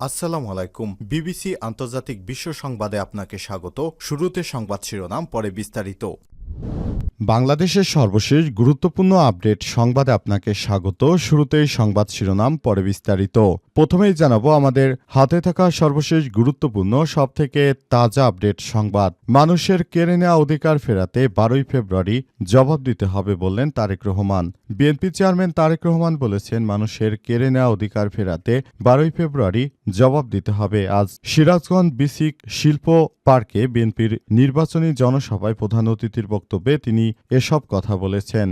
আসসালামু আলাইকুম। বিবিসি আন্তর্জাতিক বিশ্ব সংবাদে আপনাকে স্বাগত। শুরুতে সংবাদ শিরোনাম, পরে বিস্তারিত। বাংলাদেশের সর্বশেষ গুরুত্বপূর্ণ আপডেট সংবাদে আপনাকে স্বাগত। শুরুতেই সংবাদ শিরোনাম, পরে বিস্তারিত। প্রথমেই জানাব, আমাদের হাতে থাকা সর্বশেষ গুরুত্বপূর্ণ, সবথেকে তাজা আপডেট সংবাদ। মানুষের কেড়ে নেওয়া অধিকার ফেরাতে বারোই ফেব্রুয়ারি জবাব দিতে হবে বললেন তারেক রহমান। বিএনপি চেয়ারম্যান তারেক রহমান বলেছেন, মানুষের কেড়ে নেওয়া অধিকার ফেরাতে বারোই ফেব্রুয়ারি জবাব দিতে হবে। আজ সিরাজগঞ্জ বিসিক শিল্প পার্কে বিএনপির নির্বাচনী জনসভায় প্রধান অতিথির বক্তব্যে তিনি এসব কথা বলেছেন।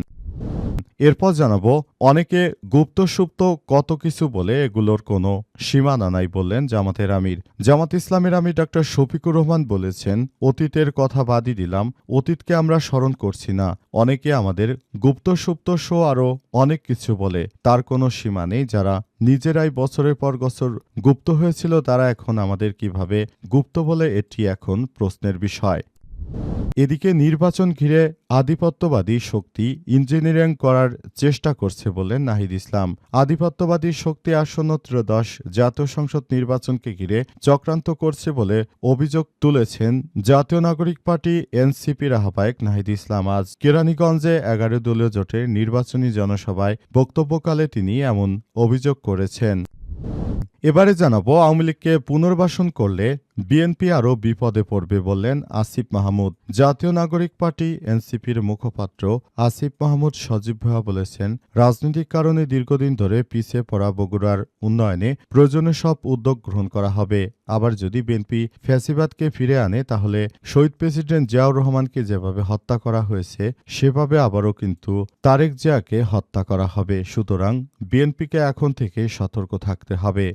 এরপর জানাব, অনেকে গুপ্ত সুপ্ত কত কিছু বলে এগুলোর কোনো সীমানা নাই বললেন জামাতের আমির। জামাত ইসলামের আমির ডক্টর শফিকুর রহমান বলেছেন, অতীতের কথা বাদই দিলাম, অতীতকে আমরা স্মরণ করছি না। অনেকে আমাদের গুপ্ত সুপ্ত শো আরও অনেক কিছু বলে, তার কোনো সীমা নেই। যারা নিজেরাই বছরের পর বছর গুপ্ত হয়েছিল, তারা এখন আমাদের কীভাবে গুপ্ত বলে, এটি এখন প্রশ্নের বিষয়। এদিকে নির্বাচন ঘিরে আধিপত্যবাদী শক্তি ইঞ্জিনিয়ারিং করার চেষ্টা করছে বললেন নাহিদ ইসলাম। আধিপত্যবাদী শক্তি আসন্ন ত্রয়োদশ জাতীয় সংসদ নির্বাচনকে ঘিরে চক্রান্ত করছে বলে অভিযোগ তুলেছেন জাতীয় নাগরিক পার্টি এনসিপির আহ্বায়ক নাহিদ ইসলাম। আজ কেরানীগঞ্জে এগারো দলীয় জোটের নির্বাচনী জনসভায় বক্তব্যকালে তিনি এমন অভিযোগ করেছেন। এবারে জানাব, আওয়ামী লীগকে পুনর্বাসন করলে বিএনপি আরও বিপদে পড়বে বললেন আসিফ মাহমুদ। জাতীয় নাগরিক পার্টি এনসিপির মুখপাত্র আসিফ মাহমুদ সজীব ভুয়া বলেছেন, রাজনৈতিক কারণে দীর্ঘদিন ধরে পিছিয়ে পড়া বগুড়ার উন্নয়নে প্রয়োজনীয় সব উদ্যোগ গ্রহণ করা হবে। আবার যদি বিএনপি ফ্যাসিবাদকে ফিরে আনে, তাহলে শহীদ প্রেসিডেন্ট জিয়াউর রহমানকে যেভাবে হত্যা করা হয়েছে, সেভাবে আবারও কিন্তু তারেক জিয়াকে হত্যা করা হবে। সুতরাং বিএনপিকে এখন থেকে সতর্ক থাকতে হবে।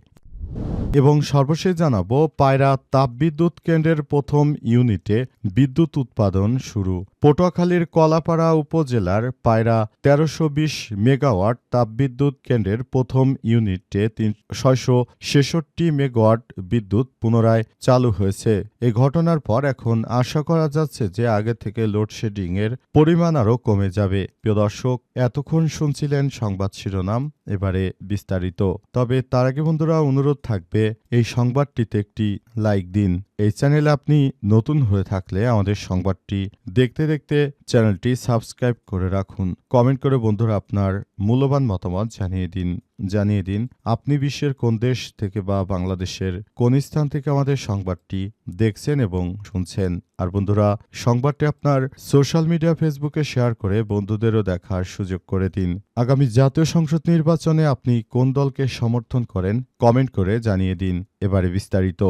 এবং সর্বশেষ জানাব, পায়রা তাপবিদ্যুৎ কেন্দ্রের প্রথম ইউনিটে বিদ্যুৎ উৎপাদন শুরু। পটুয়াখালীর কলাপাড়া উপজেলার পায়রা তেরোশো বিশ মেগাওয়াট তাপবিদ্যুৎ কেন্দ্রের প্রথম ইউনিটে তিন ছয়শো ছেষট্টি মেগাওয়াট বিদ্যুৎ পুনরায় চালু হয়েছে। এ ঘটনার পর এখন আশা করা যাচ্ছে যে আগে থেকে লোডশেডিং এর পরিমাণ আরও কমে যাবে। প্রিয় দর্শক, এতক্ষণ শুনছিলেন সংবাদ শিরোনাম, এবারে বিস্তারিত। তবে তার আগে বন্ধুরা, অনুরোধ থাকবে এই সংবাদটিতে একটি লাইক দিন। এই চ্যানেলে আপনি নতুন হয়ে থাকলে আমাদের সংবাদটি দেখতে দেখতে চ্যানেলটি সাবস্ক্রাইব করে রাখুন। কমেন্ট করে বন্ধুরা আপনার মূল্যবান মতামত জানিয়ে দিন জানিয়ে দিন। আপনি বিশ্বের কোন দেশ থেকে বা বাংলাদেশের কোন স্থান থেকে আমাদের সংবাদটি দেখছেন এবং শুনছেন? আর বন্ধুরা, সংবাদটি আপনার সোশ্যাল মিডিয়া ফেসবুকে শেয়ার করে বন্ধুদেরও দেখার সুযোগ করে দিন। আগামী জাতীয় সংসদ নির্বাচনে আপনি কোন দলকে সমর্থন করেন, কমেন্ট করে জানিয়ে দিন। এবারে বিস্তারিত।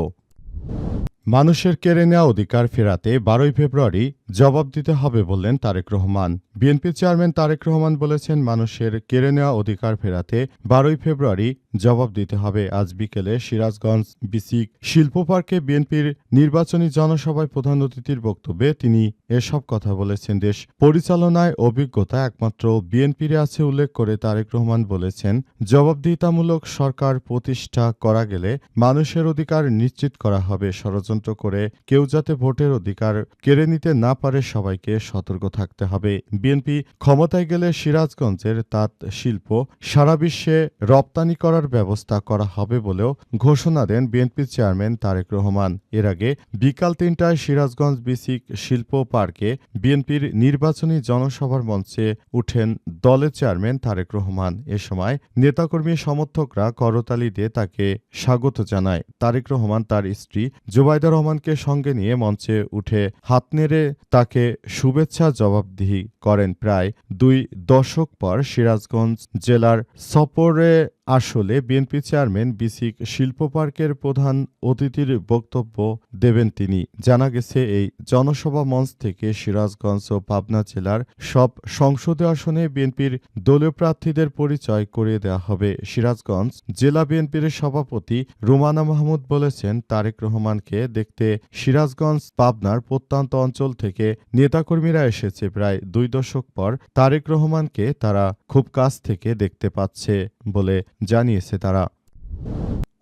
মানুষের কেড়ে নেওয়া অধিকার ফেরাতে বারোই ফেব্রুয়ারি জবাব দিতে হবে বললেন তারেক রহমান। বিএনপি চেয়ারম্যান তারেক রহমান বলেছেন, মানুষের কেড়ে নেওয়া অধিকার ফেরাতে বারোই ফেব্রুয়ারি জবাব দিতে হবে। আজ বিকেলে সিরাজগঞ্জ বিসিক শিল্প পার্কে বিএনপির নির্বাচনী জনসভায় প্রধান অতিথির বক্তব্যে তিনি এসব কথা বলেছেন। দেশ পরিচালনায় অভিজ্ঞতা একমাত্র বিএনপির আছে উল্লেখ করে তারেক রহমান বলেছেন, জবাবদিহিতামূলক সরকার প্রতিষ্ঠা করা গেলে মানুষের অধিকার নিশ্চিত করা হবে। ষড়যন্ত্র করে কেউ যাতে ভোটের অধিকার কেড়ে নিতে না পারে সবাইকে সতর্ক থাকতে হবে। বিএনপি ক্ষমতায় গেলে সিরাজগঞ্জের তাঁত শিল্প সারা বিশ্বে রপ্তানি করার ব্যবস্থা করা হবে বলেও ঘোষণা দেন বিএনপি চেয়ারম্যান তারেক রহমান। এর আগে বিকাল তিনটায় সিরাজগঞ্জ বিসিক শিল্প পার্কে বিএনপির নির্বাচনী জনসভার মঞ্চে উঠেন দলের চেয়ারম্যান তারেক রহমান। এ সময় নেতাকর্মী সমর্থকরা করতালি দিয়ে তাকে স্বাগত জানায়। তারেক রহমান তার স্ত্রী জুবাইদা রহমানকে সঙ্গে নিয়ে মঞ্চে উঠে হাত নেড়ে তাকে শুভেচ্ছা জবাবদিহি করেন। প্রায় দুই দশক পর সিরাজগঞ্জ জেলার সপরে আসলে বিএনপি চেয়ারম্যান বিসিক শিল্প পার্কের প্রধান অতিথির বক্তব্য দেবেন তিনি। জানা গেছে, এই জনসভা মঞ্চ থেকে সিরাজগঞ্জ ও পাবনা জেলার সব সংসদীয় আসনে বিএনপির দলীয় প্রার্থীদের পরিচয় করিয়ে দেওয়া হবে। সিরাজগঞ্জ জেলা বিএনপির সভাপতি রুমানা মাহমুদ বলেছেন, তারেক রহমানকে দেখতে সিরাজগঞ্জ, পাবনার প্রত্যন্ত অঞ্চল থেকে নেতাকর্মীরা এসেছে। প্রায় দুই দশক পর তারেক রহমানকে তারা খুব কাছ থেকে দেখতে পাচ্ছে বলে জানিয়েছে তারা।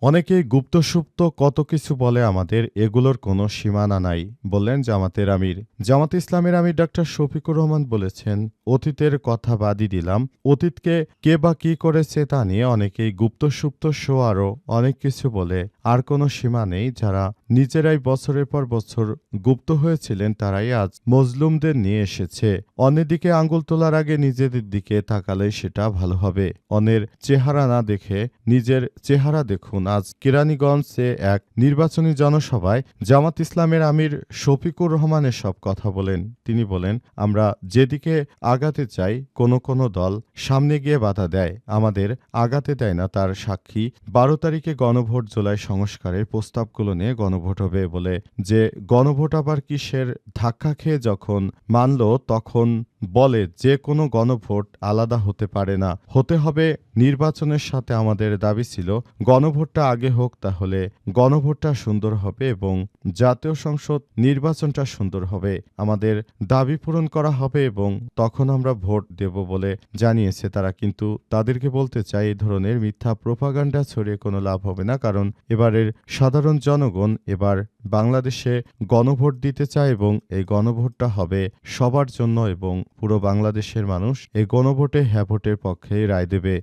অনেকেই গুপ্তসুপ্ত কত কিছু বলে আমাদের এগুলোর কোনো সীমানা নাই, বললেন জামাতের আমির। জামাত ইসলামের আমির ডাক্তার শফিকুর রহমান বলেছেন, অতীতের কথা বাদই দিলাম। অতীতকে কে বা কী করেছে তা নিয়ে অনেকেই গুপ্তসুপ্ত শো আরও অনেক কিছু বলে আর কোনো সীমা নেই, যারা নিজেরাই বছরের পর বছর গুপ্ত হয়েছিলেন, তারাই আজ মজলুমদের নিয়ে এসেছে। অন্যদিকে আঙ্গুল তোলার আগে নিজেদের দিকে তাকালে সেটা ভালো হবে। অন্যের চেহারা না দেখে নিজের চেহারা দেখুন। আজ কেরানীগঞ্জে এক নির্বাচনী জনসভায় জামাত ইসলামের আমির শফিকুর রহমানের সব কথা বলেন। তিনি বলেন, আমরা যেদিকে আগাতে চাই, কোনো কোনো দল সামনে গিয়ে বাধা দেয়। আমাদের আগাতে দেয় না। তার সাক্ষী বারো তারিখে গণভোট জুলাই সংস্কারের প্রস্তাবগুলো নিয়ে গণভোট হবে বলে যে গণভোট আবার কিসের ধাক্কা খেয়ে যখন মানল, তখন বলে, যে কোনো গণভোট আলাদা হতে পারে না। হতে হবে নির্বাচনের সাথে আমাদের দাবি ছিল, গণভোটটা আগে হোক তাহলে গণভোটটা সুন্দর হবে এবং জাতীয় সংসদ নির্বাচনটা সুন্দর হবে। আমাদের দাবি পূরণ করা হবে এবং তখন আমরা ভোট দেব বলে জানিয়েছে তারা। কিন্তু তাদেরকে বলতে চাই এই ধরনের মিথ্যা প্রোপাগান্ডা ছড়িয়ে কোনো লাভ হবে না, কারণ এবারের সাধারণ জনগণ এবার বাংলাদেশে গণভোট দিতে চায় এবং এই গণভোটটা হবে সবার জন্য এবং পুরো বাংলাদেশের মানুষ এই গণভোটে হ্যাভোটের পক্ষে রায় দেবে।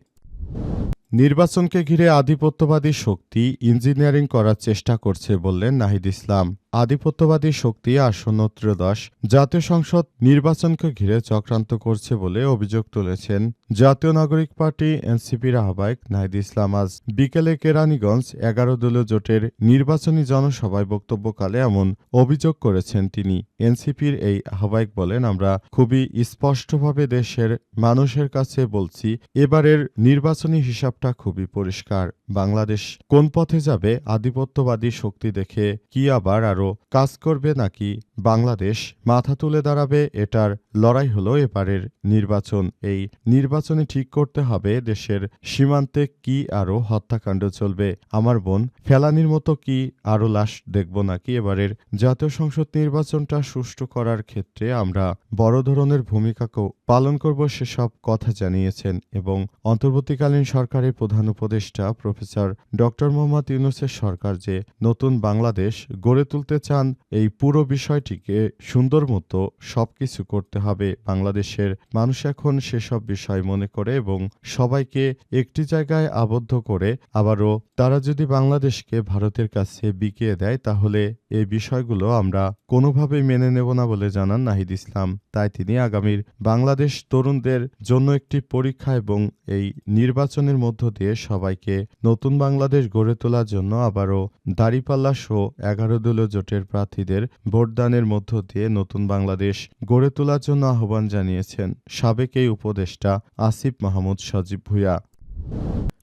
নির্বাচনকে ঘিরে আধিপত্যবাদী শক্তি ইঞ্জিনিয়ারিং করার চেষ্টা করছে বললেন নাহিদ ইসলাম। আধিপত্যবাদী শক্তি আসন্ন ত্রয়োদশ জাতীয় সংসদ নির্বাচনকে ঘিরে চক্রান্ত করছে বলে অভিযোগ তুলেছেন জাতীয় নাগরিক পার্টি এনসিপির আহ্বায়ক নাহিদ ইসলাম। আজ বিকেলে কেরানীগঞ্জ এগারো দলীয় জোটের নির্বাচনী জনসভায় বক্তব্যকালে এমন অভিযোগ করেছেন তিনি। এনসিপির এই আহ্বায়ক বলেন, আমরা খুবই স্পষ্টভাবে দেশের মানুষের কাছে বলছি, এবারের নির্বাচনী হিসাবটা খুবই পরিষ্কার। বাংলাদেশ কোন পথে যাবে আধিপত্যবাদী শক্তি দেখে কি আবার আরও কাজ করবে নাকি বাংলাদেশ মাথা তুলে দাঁড়াবে এটার লড়াই হলো এবারের নির্বাচন। এই নির্বাচনে ঠিক করতে হবে দেশের সীমান্তে কি আরও হত্যাকাণ্ড চলবে। আমার বোন ফেলানির মতো কি আরও লাশ দেখব নাকি এবারের জাতীয় সংসদ নির্বাচনটা সুষ্ঠু করার ক্ষেত্রে আমরা বড় ধরনের ভূমিকাকেও পালন করব সেসব কথা জানিয়েছেন এবং অন্তর্বর্তীকালীন সরকারের প্রধান উপদেষ্টা প্রফেসর ড মোহাম্মদ ইউনুসের সরকার যে নতুন বাংলাদেশ গড়ে তুলতে চান, এই পুরো বিষয়টিকে সুন্দর মতো সবকিছু করতে হবে। বাংলাদেশের মানুষ এখন সেসব বিষয় মনে করে এবং সবাইকে একটি জায়গায় আবদ্ধ করে আবারও তারা যদি বাংলাদেশকে ভারতের কাছে বিকিয়ে দেয়, তাহলে এই বিষয়গুলো আমরা কোনোভাবেই মেনে নেব না বলে জানান নাহিদ ইসলাম। তাই তিনি আগামীর বাংলাদেশ তরুণদের জন্য একটি পরীক্ষা এবং এই নির্বাচনের মধ্য দিয়ে সবাইকে নতুন বাংলাদেশ গড়ে তোলার জন্য আবারও দাড়িপাল্লা শো এগারো দলীয় জোটের প্রার্থীদের ভোটদানের মধ্য দিয়ে নতুন বাংলাদেশ গড়ে তোলার জন্য আহ্বান জানিয়েছেন সাবেক এই উপদেষ্টা আসিফ মাহমুদ সজীব ভুঁইয়া।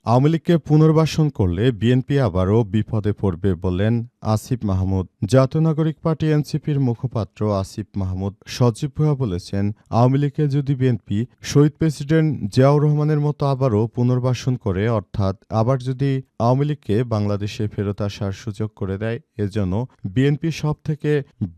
আওয়ামী লীগকে পুনর্বাসন করলে বিএনপি আবারও বিপদে পড়বে বললেন আসিফ মাহমুদ। জাতীয় নাগরিক পার্টি এনসিপির মুখপাত্র আসিফ মাহমুদ সজীব ভুয়া বলেছেন, আওয়ামী লীগকে যদি বিএনপি শহীদ প্রেসিডেন্ট জিয়াউর রহমানের মতো আবারও পুনর্বাসন করে, অর্থাৎ আবার যদি আওয়ামী লীগকে বাংলাদেশে ফেরত আসার সুযোগ করে দেয়, এজন্য বিএনপি সব থেকে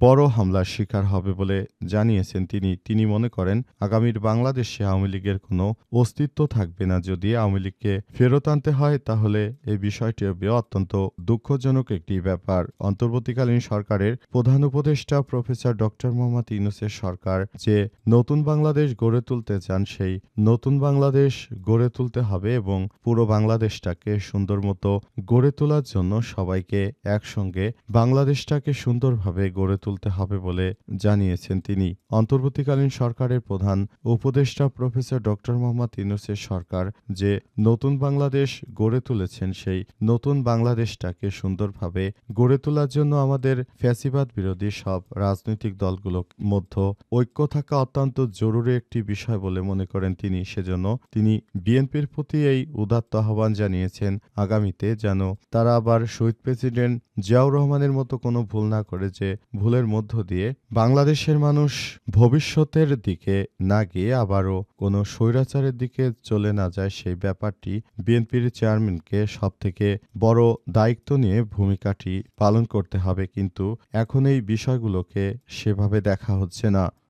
বড় হামলার শিকার হবে বলে জানিয়েছেন তিনি। তিনি মনে করেন, আগামীর বাংলাদেশে আওয়ামী লীগের কোনো অস্তিত্ব থাকবে না যদি আওয়ামী লীগকে ফেরত আনতে হয়, তাহলে এই বিষয়টি হবে অত্যন্ত দুঃখজনক একটি ব্যাপার। অন্তর্বর্তীকালীন সরকারের প্রধান উপদেষ্টা প্রফেসর ডক্টর মোহাম্মদ ইউনুসের সরকার যে নতুন বাংলাদেশ গড়ে তুলতে চান, সেই নতুন বাংলাদেশ গড়ে তুলতে হবে এবং পুরো বাংলাদেশটাকে সুন্দর মতো গড়ে তোলার জন্য সবাইকে একসঙ্গে বাংলাদেশটাকে সুন্দরভাবে গড়ে তুলতে হবে বলে জানিয়েছেন তিনি। অন্তর্বর্তীকালীন সরকারের প্রধান উপদেষ্টা প্রফেসর ডক্টর মোহাম্মদ ইউনুসের সরকার যে নতুন বাংলাদেশ গড়ে তুলেছেন সেই নতুন বাংলাদেশটাকে সুন্দরভাবে গড়ে তোলার জন্য আমাদের ফ্যাসিবাদ বিরোধী সব রাজনৈতিক দলগুলোর মধ্যে ঐক্য থাকা অত্যন্ত জরুরি একটি বিষয় বলে মনে করেন তিনি। সেজন্য তিনি বিএনপির প্রতি এই উদাত্ত আহ্বান জানিয়েছেন আগামীতে যেন তারা আবার শহীদ প্রেসিডেন্ট জিয়াউর রহমানের মতো কোনো ভুল না করে যে ভুলের মধ্য দিয়ে বাংলাদেশের মানুষ ভবিষ্যতের দিকে না গিয়ে আবারও কোনো স্বৈরাচারের দিকে চলে না যায় সেই ব্যাপারটি বিএনপির চেয়ারম্যানকে সবথেকে বড় দায়িত্ব নিয়ে ভূমিকাটি পালন করতে হবে। কিন্তু এখন এই বিষয়গুলোকে সেভাবে দেখা হচ্ছে না।